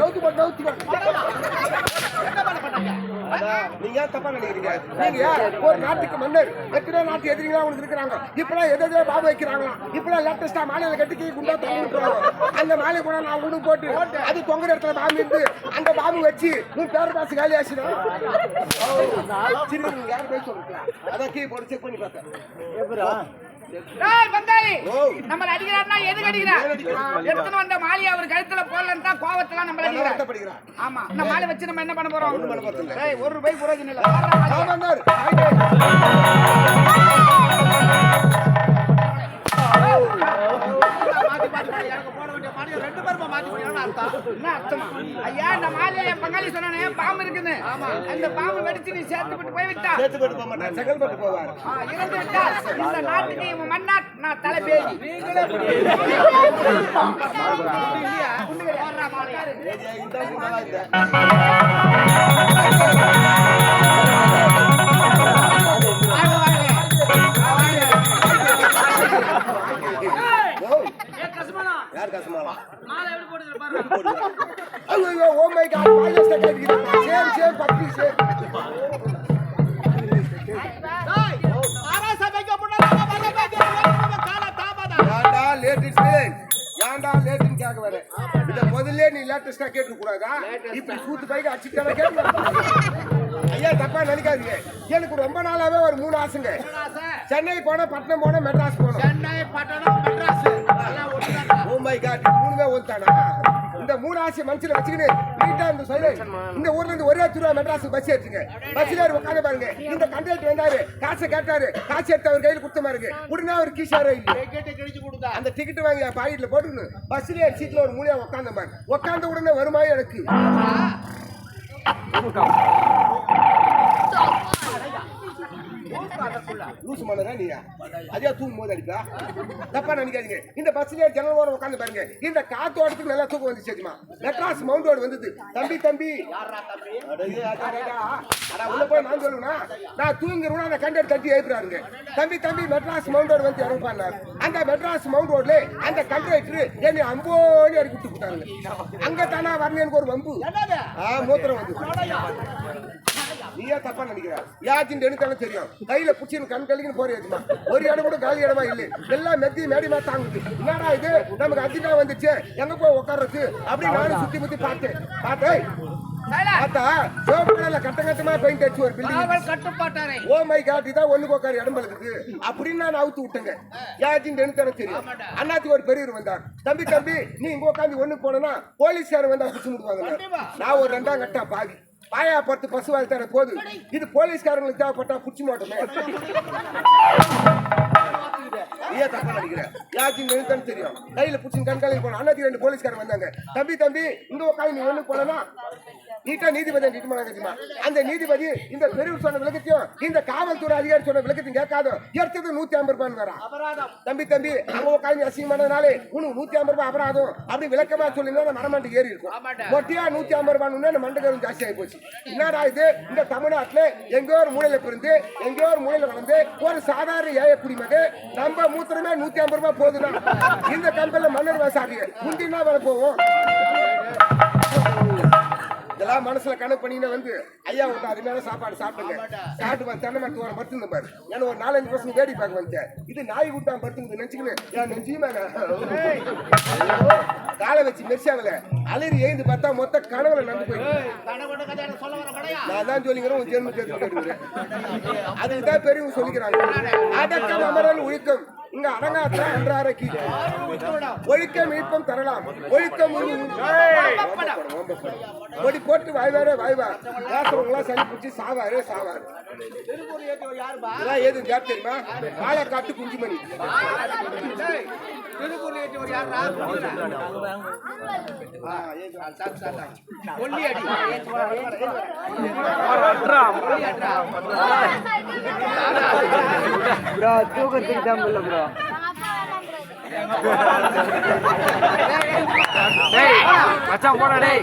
கவுத்து போட்டு கவுத்து நீங்க தப்பா நினைக்கிறீங்க? நீங்க ஒரு நாட்டுக்கு மன்னர் எத்தனை நாட்டு எதிரிகளா உங்களுக்கு இருக்கிறாங்க இப்பெல்லாம் எது எதோ பாபு வைக்கிறாங்களா? இப்பெல்லாம் லேட்டஸ்டா மாலையில கட்டிக்கி குண்டா தொங்க விட்டுருவாங்க அந்த மாலை கூட நான் உடு போட்டு அது தொங்குற இடத்துல பாம்பு இருந்து அந்த பாம்பு வச்சு உன் பேர பாசு காலி ஆச்சுனா சரி நீங்க யாரும் போய் சொல்லுங்க அதான் கீ போட்டு செக் பண்ணி பார்த்தேன் நம்மள அடிக்கிறாருன்னா எதுக்கு அடிக்கிறார்? எடுத்துன்னு வந்த மாலையை அவர் கழுத்துல போடலன்னு தான் கோவத்துல நம்மள அடிக்கிறார். ஆமா. இந்த மாலை வச்சு நம்ம என்ன பண்ண போறோம்? ஒரு ரூபாய் புரோஜனம் இல்ல ஐயா இந்த மாலையில என் பங்காளி சொன்னானே பாம்பு இருக்குது அந்த பாம்பு வெடிச்சு நீ சேர்த்து விட்டு போய் விட்டா சேர்த்து போட்டு போக மாட்டார் செகல் போட்டு போவார் இறந்து விட்டால் இந்த நாட்டுக்கு இவன் மன்னார் நான் தலை பேதி யார் கசமாலா ஐயோ ஓ மை காட் பாயஸ் கேக்குது சேம் சேம் பத்தி சேம் ஐயா நினைக்காதீங்க. எனக்கு ரொம்ப நாளாவே ஒரு மூணு ஆசைங்க. சென்னை போனா பட்டணம் போனா மெட்ராஸ் போனோம் சென்னை பட்டணம் மெட்ராஸ். மை காட் மூணுமே ஒருத்தானா இந்த மூணு ஆசை மனசுல வச்சுக்கின்னு நீட்டா இந்த சொல்லு. இந்த ஊர்ல இருந்து ஒரே திருவா மெட்ராஸ் பஸ் ஏற்றுங்க பஸ்ல ஏறி உட்காந்து பாருங்க. இந்த கண்டக்டர் வந்தாரு காசை கேட்டாரு. காசு எடுத்து அவர் கையில கொடுத்த மாதிரி உடனே அவர் கீஷாரோ இல்ல. அந்த டிக்கெட் வாங்கி பாக்கெட்ல போட்டுக்கணும் பஸ்ல சீட்ல ஒரு மூலியா உட்காந்த பாரு. உட்காந்த உடனே வருமா எனக்கு? லூசு மலரா நீயா? அதே தூங்கும் போது அடிப்பா? தப்பா நினைக்காதீங்க. இந்த பஸ்லயே ஜன்னல் ஓரம் உட்காந்து பாருங்க. இந்த காத்தோட்டத்துக்கு நல்லா தூக்கம் வந்து சேச்சுமா மெட்ராஸ் மவுண்ட் ரோடு வந்தது. தம்பி தம்பி. அட அட. அட, உள்ள போய் நான் சொல்லுவேனா? நான் தூங்கிடுவேன் அந்த கண்டர் தட்டி எழுப்புறாருங்க. தம்பி தம்பி மெட்ராஸ் மவுண்ட் ரோடு வந்து இறங்குப்பாரு அந்த மெட்ராஸ் மவுண்ட் ரோட்ல அந்த கண்டக்டர் என்னை அம்போன்னு இறக்கி விட்டு விட்டாங்க அங்க தானா வரணும் எனக்கு ஒரு வம்பு. ஆ மூத்திரம் வந்து. நீயா தப்பா நினைக்கிற? யாச்சின் எனக்கு தெரியும். கையில புடிச்சு கண் கழிக்கணும் போற ஏத்துமா ஒரு இடம் கூட காலி இடமா இல்ல. எல்லாம் மெத்தி மேடிமா தாங்குது. என்னடா இது? நமக்கு அர்ஜென்டா வந்துச்சு எங்க போய் உட்கார்றது அப்படி நானும் சுத்தி முத்தி பார்த்தேன். பார்த்தேன். பார்த்தா சிவப்பு கலர்ல கட்ட கட்டமா பெயிண்ட் அடிச்சு ஒரு பில்டிங் கட்டுப்பாட்டாரை. ஓ மை காட் இதான் ஒண்ணு உட்காரு இடம் பழுக்குது அப்படின்னு நான் அவுத்து விட்டேங்க. யாச்சின் எனக்கு தெரியும். அண்ணாச்சி ஒரு பெரியவர் வந்தார். தம்பி தம்பி நீ இங்க உட்காந்து ஒண்ணு போனா போலீஸ்காரர் வந்தா குச்சி முடுவாங்க. நான் ஒரு ரெண்டாம் கட்டா பாவி பாயா பத்து பசு வாழ்த்தார போது இது போலீஸ்காரங்களுக்கு தேவைப்பட்டா புடிச்சு மாட்டோமே. ஏன் தப்பா தெரியும். கையில புடிச்சு கண்காலில் போனோம் அண்ணாச்சி ரெண்டு போலீஸ்காரர் வந்தாங்க. தம்பி தம்பி இங்க உட்காந்து நீ ஒண்ணு போனா நீட்டா நீதிபதி நீட்டுமான தெரியுமா? அந்த நீதிபதி இந்த பெரியவர் சொன்ன விளக்கத்தையும் இந்த காவல்துறை அதிகாரி சொன்ன விளக்கத்தையும் கேட்காதோ எடுத்தது நூத்தி ஐம்பது ரூபான்னு வரா தம்பி தம்பி அங்க உட்காந்து அசிங்கமானதுனாலே உனக்கு நூத்தி ஐம்பது ரூபாய் அபராதம். அப்படி விளக்கமா சொல்லியிருந்தா மரமாண்டு ஏறி இருக்கும். மொட்டையா நூத்தி ஐம்பது ரூபாய் மண்டகரும் ஜாஸ்தி ஆகி போச்சு என்னடா இது? இந்த தமிழ்நாட்டுல எங்கேயோ ஒரு மூலையில பிறந்து எங்கேயோ ஒரு மூலையில வளர்ந்து ஒரு சாதாரண ஏழை குடிமகன் நம்ம மூத்திரமே நூத்தி ஐம்பது ரூபாய் போகுதுன்னா இந்த கம்பெனில மன்னர் வாசாரிங்க முந்தினா வர போவோம் இதெல்லாம் மனசுல கணக்கு பண்ணினா வந்து ஐயா விட்டு அது மேல சாப்பாடு சாப்பிடுங்க. சாப்பிட்டு வந்து தென்னை மரத்து வர படுத்து பாரு. ஏன்னா ஒரு நாலஞ்சு வருஷம் வேடி பார்க்க வந்தேன் இது நாய் விட்டா படுத்துங்க நினைச்சுக்கணும் என் நெஞ்சியுமே காலை வச்சு மெர்சாவில அலறி எழுந்து பார்த்தா மொத்த கனவுல வர கடையா நான் தான் சொல்லிக்கிறேன் உன் ஜென்ம கேட்டுக்கிறேன். அதுக்கு தான் பெரியவங்க சொல்லிக்கிறாங்க. அடக்கம் அமரல் ஒழுக்கம் இங்க அடங்காத்த அன்றார கீழ் ஒழுக்கம் இழுப்பம் தரலாம். ஒழுக்கம் ஒடி போட்டு வாய்வாரே வாய்வார் பேசுறவங்களாம் சளி பிடிச்சி சாவாரே சாவார். இதெல்லாம் ஏதும் கேப் தெரியுமா? பாலக்காட்டு குஞ்சுமணி. திருப்பூர்ல ஏற்றி ஒரு யாரா கொல்லி அடி ப்ரோ தூக்கத்துக்கு தான் இல்ல ப்ரோ மச்சான் போடா. டேய்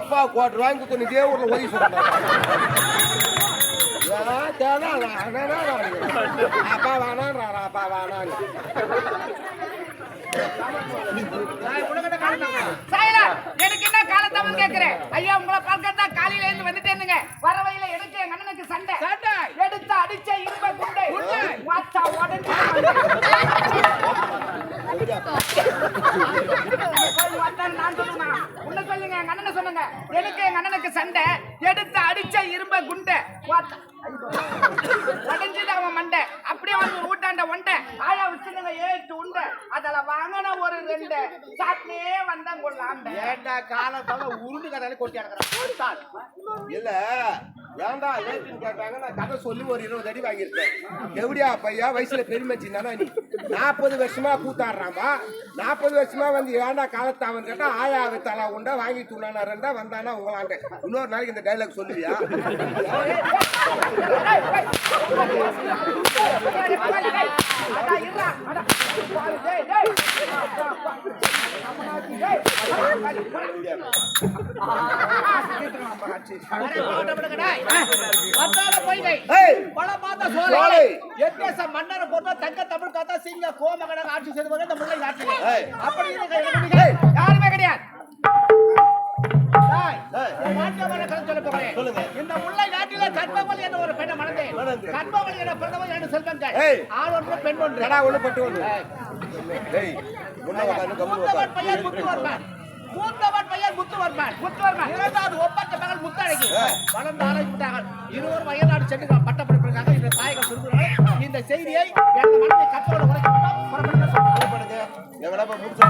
அப்பா கோட்டர் வாங்கி கொடுத்து இதே ஊர்ல ஒதுக்கி சொல்றேன் அப்பா வேணான்றா அப்பா வேணான்னு சாயலா எனக்கு என்ன காலத்தவன் கேக்குறேன். ஐயா உங்களை பார்க்கறதா காலையில இருந்து வந்துட்டேனுங்க. வர வழியில எடுக்க எங்க அண்ணனுக்கு சண்டை. சண்டை. எடுத்து அடிச்ச இரும்ப குண்டை. வாச்சா உடனே நான் உன்னை சொல்லுங்க எங்க அண்ணனை சொல்லுங்க எனக்கு எங்க அண்ணனுக்கு சண்டை. எடுத்து அடிச்ச இரும்ப குண்டை. ஒண்டை ஆயா வச்சுருங்க ஏட்டு உண்டை அதில் வாங்கின ஒரு ரெண்டு சாப்பிட்டே வந்தான் கொள்ளாண்ட ஏண்டா காலத்தால உருண்டு கதையில கொட்டி அடக்கிறான் இல்ல ஏண்டா ஏட்டுன்னு கேட்டாங்க நான் கதை சொல்லி ஒரு இருபது அடி வாங்கியிருக்கேன் எப்படியா பையா வயசுல பெருமைச்சு தானே நீ நாற்பது வருஷமா கூத்தாடுறான்பா நாற்பது வருஷமா வந்து ஏண்டா காலத்தாவன் கேட்டா ஆயா வித்தாலா உண்டா வாங்கி தூணானா ரெண்டா வந்தானா உங்களாண்ட இன்னொரு நாளைக்கு இந்த டைலாக் சொல்லுவியா ஏய் சோலை. மன்னரை போட்டா தங்க தமிழ் காத்தா சிங்க கோமகன ஆட்சி செய்து இந்த முல்லை ஏய். அப்படி யாருமே கிடையாது. இந்த முல்லை நாட்டிலே கற்பவள் என்ற ஒரு பெண்ணை கற்பவள் என்ற பிறந்தவள் இரண்டு செல்வங்கள். ஆண் ஒன்று, பெண் ஒன்று. கடா பட்டு ஒண்ணு டேய் முன்ன உட்காந்து கம்மு மூத்தவன் பெயர் உட்காந்து முத்துவர்மன். மூத்தவன் முத்துவர்மன். முத்துவர்மன். இரண்டாவது ஒப்பற்ற மகள் முத்தழகி. வளர்ந்து ஆராய்ச்சி விட்டார்கள். இருவரும் வயநாடு சென்று பட்டப்படிப்பிற்காக இந்த தாயகம் சொல்கிறார்கள் இந்த செய்தியை எனது மனதை கற்றோடு புறப்படுங்க போய் முடிச்சு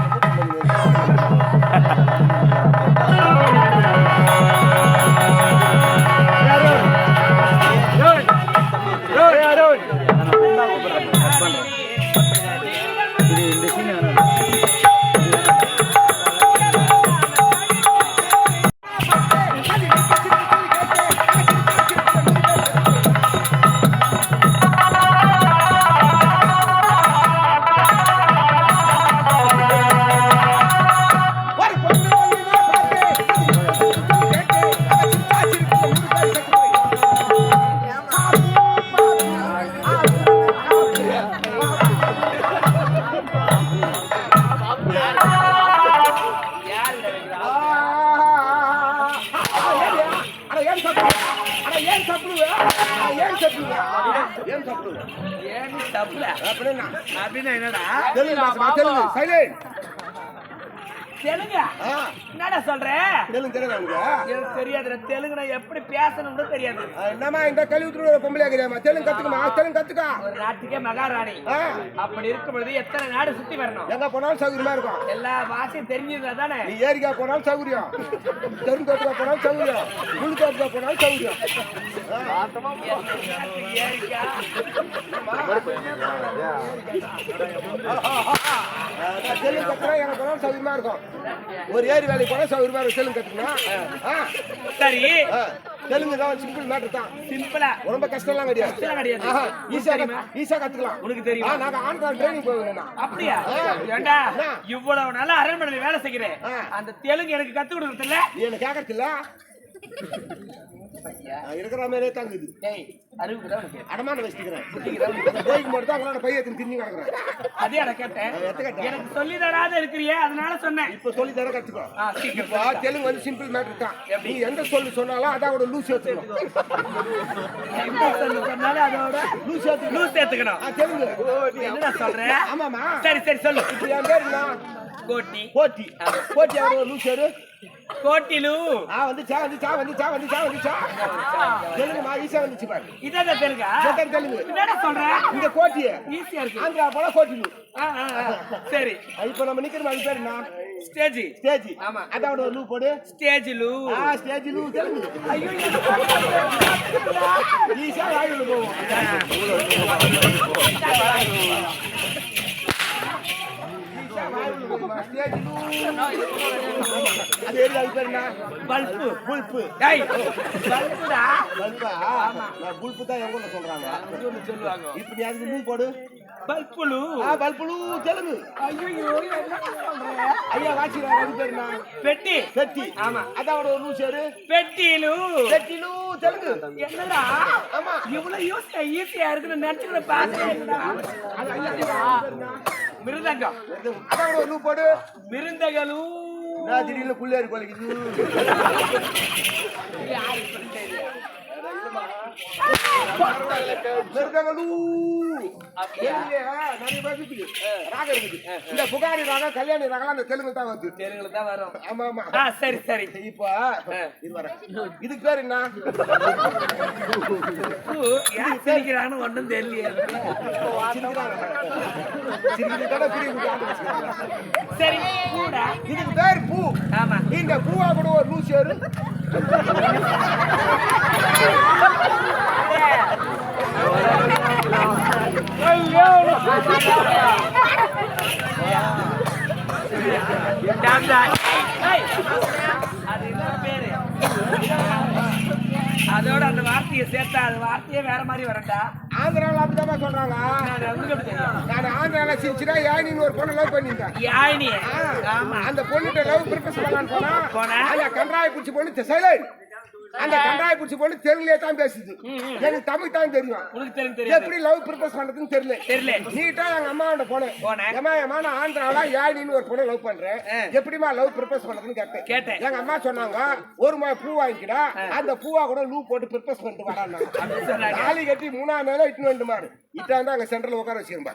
அப்படின்னா என்னடா? தெலுங்கு சைலண்ட் தெலுங்கு. என்னடா சொல்ற? தெலுங்கு தெரியுதா எனக்கு தெரியாது தெலுங்கு நான் எப்படி பேசணும்னு தெரியாது. ஆ, என்னம்மா இந்த கழிவுத்துல ஒரு பொம்பளை கிடையாமா தெலுங்கு கத்துக்குமா தெலுங்கு கத்துக்கா. ஒரு நாட்டுக்கே மகாராணி. அப்படி இருக்கும் பொழுது எத்தனை நாடு சுத்தி வரணும்? எங்க போனாலும் சௌகரியமா இருக்கும். எல்லா பாஷையும் தெரிஞ்சிருந்தா தானே? நீ ஏரிக்கா போனாலும் சௌகரியம். தெருந்தோட்டுக்கா போனாலும் சௌகரியம். குளித்தோட்டுக்கா போனாலும் சௌகரியம். தெலுங்கு கத்துனா எங்க போனாலும் சௌகரியமா இருக்கும். ஒரு ஏரி வேலைக்கு போனா சௌகரியமா இருக்கும் தெலுங்கு கத்துக்கணும் சரி தெலுங்கு தான் சிம்பிள் மேட்டர் தான் சிம்பிளா ரொம்ப கஷ்டம்லாம் கிடையாது கஷ்டம் கிடையாது. ஆஹா, ஈஸியா? ஈஸியா கத்துக்கலாம் உனக்கு தெரியுமா? நாங்க ஆண்ட்ராய்டு ட்ரைனிங் போவேன் அப்படியா. ஏண்டா? இவ்வளவு நாளா அரண்மனையில வேலை செய்கிறேன். அந்த தெலுங்கு எனக்கு கத்து கொடுக்கறது இல்ல நீ என்ன கேட்கறதில்ல நான் இருக்கிற மாதிரியே தாங்குது. அடமான வச்சுக்கிறேன். மட்டும் அவங்களோட எடுத்து திண்ணி கிடக்குறேன். அதே அட கேட்டேன். எனக்கு சொல்லி தராத இருக்கிறியே அதனால சொன்னேன். இப்ப சொல்லி தர கத்துக்கோ. இப்போ தெலுங்கு வந்து சிம்பிள் மேட்டர் தான். நீ எந்த சொல்லு சொன்னாலும் அதோட லூஸ் ஏத்துக்கணும். என்ன சொல்லு சொன்னாலும் அதோட லூஸ் ஏத்துக்கணும். லூஸ் சேர்த்துக்கணும் ஆ தெலுங்கு. என்னடா சொல்ற? ஆமாமா சரி சரி சொல்லு. இப்போ என் பேர் என்ன? கோட்டி. போட்டி போட்டி யாரு லூஸ் கோட்டிலு ஆ வந்துச்சா வந்துச்சா வந்துச்சா வந்துச்சா வந்துச்சா தெலுங்கு மா ஈஸியா வந்துச்சு பாரு. இதான் தெலுங்கா? இதான் தெலுங்கு. என்னடா சொல்ற? இந்த கோட்டி ஈஸியா இருக்கு. ஆந்திரா போல கோட்டி ஆ, ஆ, ஆ. சரி. இப்போ நம்ம நிக்கிற மாதிரி பேர் என்ன? ஸ்டேஜ். ஸ்டேஜ். ஆமா. அதோட லூ போடு. ஸ்டேஜ்லு ஆ ஸ்டேஜ் லூ தெலுங்கு. ஐயோ ஈஸியா வாயில போவோம் ஈஸியா வாயில போவோம் ஸ்டேஜ் லூ அது ஏரியா அது பேர் என்ன பல்பு புல்பு பல்புடா பல்பா நான் புல்பு தான் எங்க சொல்றாங்க சொல்லுவாங்க இப்போ நீ அதுக்கு லூ போடு பல்புலு ஆ பல்புலு தெலுங்கு ஐயோ ஐயா அது பேர் பெட்டி பெட்டி ஆமா. அதான் ஒரு நூறு சேரு பெட்டிலு பெட்டிலு தெலுங்கு என்னடா ஆமா இவ்வளவு யோசிக்க ஈஸியா இருக்குன்னு நினைச்சுக்கிற பாக்குறேன்டா அது ஐயா? மிருதங்கம் ஒரு போடு. மிருந்தகலு நான் திடீர்னு குள்ளேறி கொலைக்குது மிருதங்களூ. அப்படியா? தெலுங்குலயே நிறைய பேர் இருக்குது. ராகம் இருக்குது. இந்த புகாரி ராகம் கல்யாணி ராகம் அந்த தெலுங்கு தான் வந்து தெலுங்குல தான் வரும் ஆமா ஆமா சரி சரி இப்போ இது வரேன் இதுக்கு பேர் என்ன சிரிக்கிறான்னு ஆண்டு வச்சுக்கிறாங்க. சரி இதுக்கு பேர் பூ ஆமா இந்த பூவா கூட ஒரு நூறு டாக்டர் ஏய், அது என்ன பேரு அதோட அந்த வார்த்தையை சேர்த்தா அது வார்த்தையே வேற மாதிரி வரட்டா? ஆந்திராவில் அப்படிதான் சொல்றாங்க. நான் ஆந்திரால சிரிச்சுனா யாழின்னு ஒரு பொண்ணு லவ் பண்ணிட்டேன் யாயினி அந்த பொண்ணுகிட்ட லவ் ப்ரிப்பஸ் பண்ணலான்னு போனா? அந்த கன்றாய பிடிச்சி பொண்ணு சைலண்ட் அந்த கன்றாய பிடிச்சி பொண்ணு தெலுங்குலயே தான் பேசுது. எனக்கு தமிழ் தான் தெரியும். எப்படி லவ் ப்ரிப்பஸ் பண்றதுன்னு தெரியல. தெரியல. நீட்டா எங்க அம்மாவோட போனேன் போனேன். ஏமா ஏமா நான் ஆந்திராவில யாழின்னு ஒரு பொண்ணு லவ் பண்றேன். எப்படிமா லவ் ப்ரிப்பஸ் பண்றதுன்னு கேட்டேன். கேட்டேன். எங்க அம்மா சொன்னாங்க ஒரு மா பூ வாங்கிக்கிடா. அந்த பூவா கூட லூ போட்டு ப்ரிப்பஸ் பண்ணிட்டு சொன்னாங்க. தாலி கட்டி மூணாம் நாளா இட்டுன்னு வந்து மாறு இட்டாந்து அங்க சென்டர்ல உட்கார வச்சிருப்பா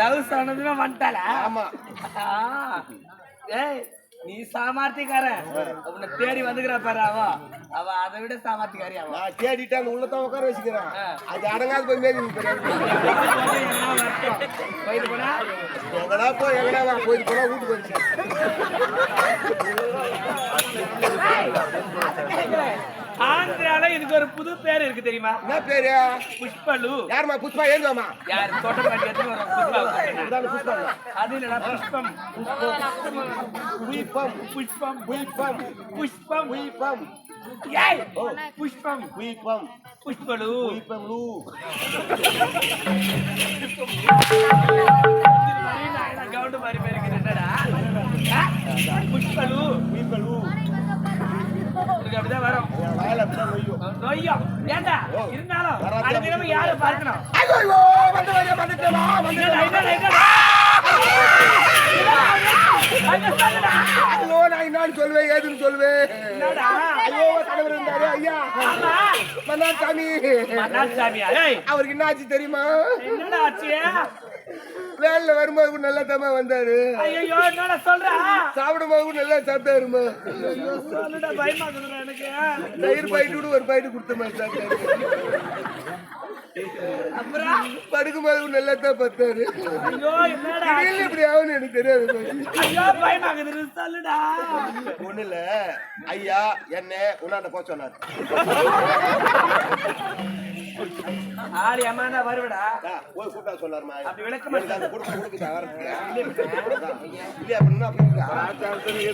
லவ் சொன்னதுமே வந்துட்டாளா? ஆமா. ஏய் நீ சாமர்த்தியக்காரன் உன்னை தேடி வந்துக்கிறா பாரு அவ. அவ அதை விட சாமர்த்தியக்காரி அவ. நான் தேடிட்டு அந்த உள்ளதான் உட்கார வச்சுக்கிறேன். அது அடங்காது போய் மேதி போயிட்டு போனா? எங்கடா போய் எங்கடா வா போயிட்டு போனா வீட்டுக்கு வந்துச்சு ஆந்திரால இதுக்கு ஒரு புது பேர் இருக்கு தெரியுமா? என்ன பேரு? புஷ்பலு. யாரும்மா புஷ்பா ஏந்துவாமா யார் எடுத்து வரும் புஷ்பா இதான புஷ்பா அது இல்லடா புஷ்பம் புஷ்பம் புஷ்பம் புஷ்பம் புஷ்பம் புஷ்பம் ஏய் புஷ்பம் புஷ்பம் புஷ்பலு புஷ்பம் லூ கவுண்டு மாதிரி என்னடா? புஷ்பலு புஷ்பம் லூ உனக்கு அப்படிதான் வரும் நொய்யும் நொய்யோ ஏண்டா இருந்தாலும் அடுத்த தினமும் பார்க்கணும் ஏதுன்னு என்னடா? ஐயோ தலைவர் இருந்தாரு ஐயா ஆமா. மன்னார் சாமி மன்னார் சாமியா? ஏய், அவருக்கு என்ன ஆச்சு தெரியுமா என்னடா ஆச்சு? வேலைல வரும்போது கூட நல்லா தம்மா வந்தாரு ஐயையோ, என்னடா சொல்றா? சாப்பிடும் போது கூட நல்லா சாப்பிட்டாருமா ஐயோ, சொல்லுடா, பயமா இருக்குதுடா எனக்கு. தயிர் பாயிட்டு கூட ஒரு பாயிட்டு கொடுத்த மாதிரி சாப்பிட்டாரு அப்புறம்? படுக்கும் போது கூட நல்லா தான் பார்த்தாரு ஐயோ, என்னடா? திடீர்னு இப்படி ஆகும்னு எனக்கு தெரியாது. ஒண்ணு இல்ல ஐயா என்ன உன்னாண்ட போக சொன்னாரு ஆளு ஏமாந்தா வருவடா. போய் கூட்டா சொன்னாருமா அப்படி விளக்கமா கொடுக்க இல்லையா அப்படின்னா அப்படி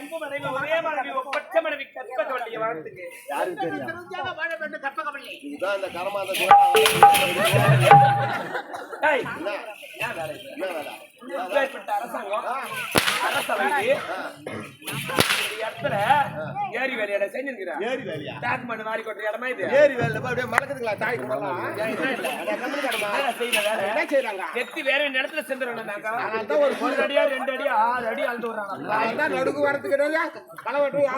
அன்பு மனைவி ஒரே மனைவி ஒப்பற்ற மனைவி கற்பகவல்லிய வாழ்த்துக்கு யாருக்கு தெரியும் திருப்தியாக வாழ வேண்டும் கற்பகவல்லி இதுதான் இந்த கரமாத ஏய், என்ன? வேலை? என்ன வேலை? அரசாங்கம் இந்த இடத்துல ஏரி வேலையிட செஞ்சிருக்கிறேன் ஏரி வேலையா? டேக் மண்ணு வாரி கொட்டுற இடமா இது? ஏரி வேலை. அப்படியே என்ன வேலை? என்ன செய்யறாங்க வேற இந்த இடத்துல அதான் ஒரு அடியா ரெண்டு அடியா ஆறு அடி அழுந்து விடுறாங்க. நடுக்கு வரதுக்கு